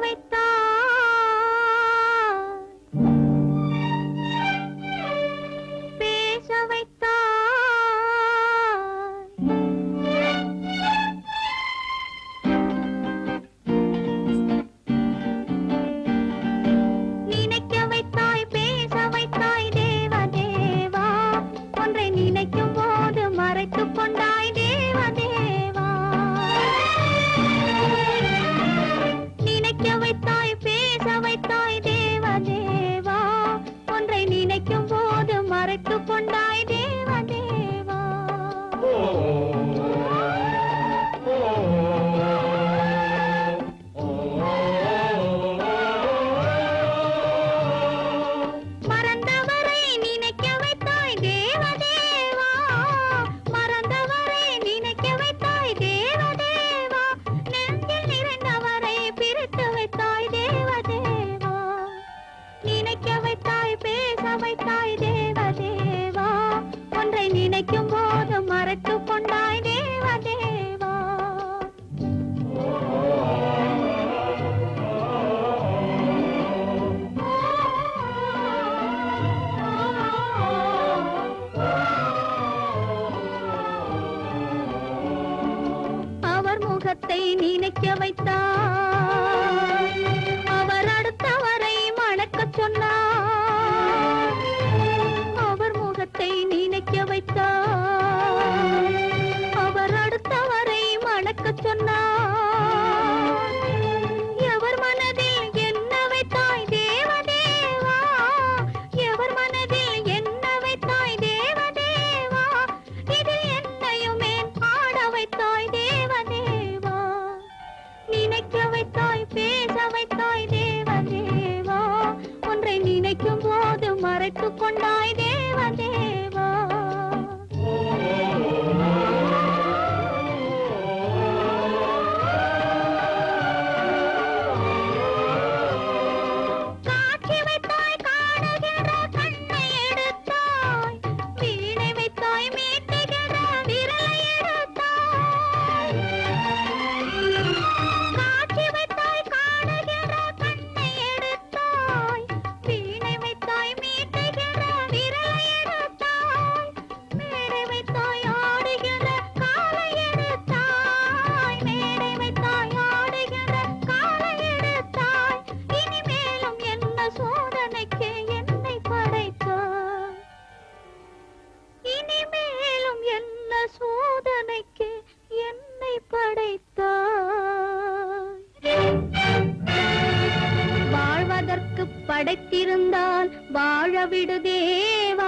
sabe. மனத்தை நினைக்க வைத்தார். அவர் அடுத்தவரை மணக்க சொன்னார். அவர் முகத்தை நினைக்க வைத்தார். அவர் அடுத்தவரை மணக்க சொன்னார். పెట్టుకుండాయి దేవదే படைத்திருந்தால் வாழவிடு தேவா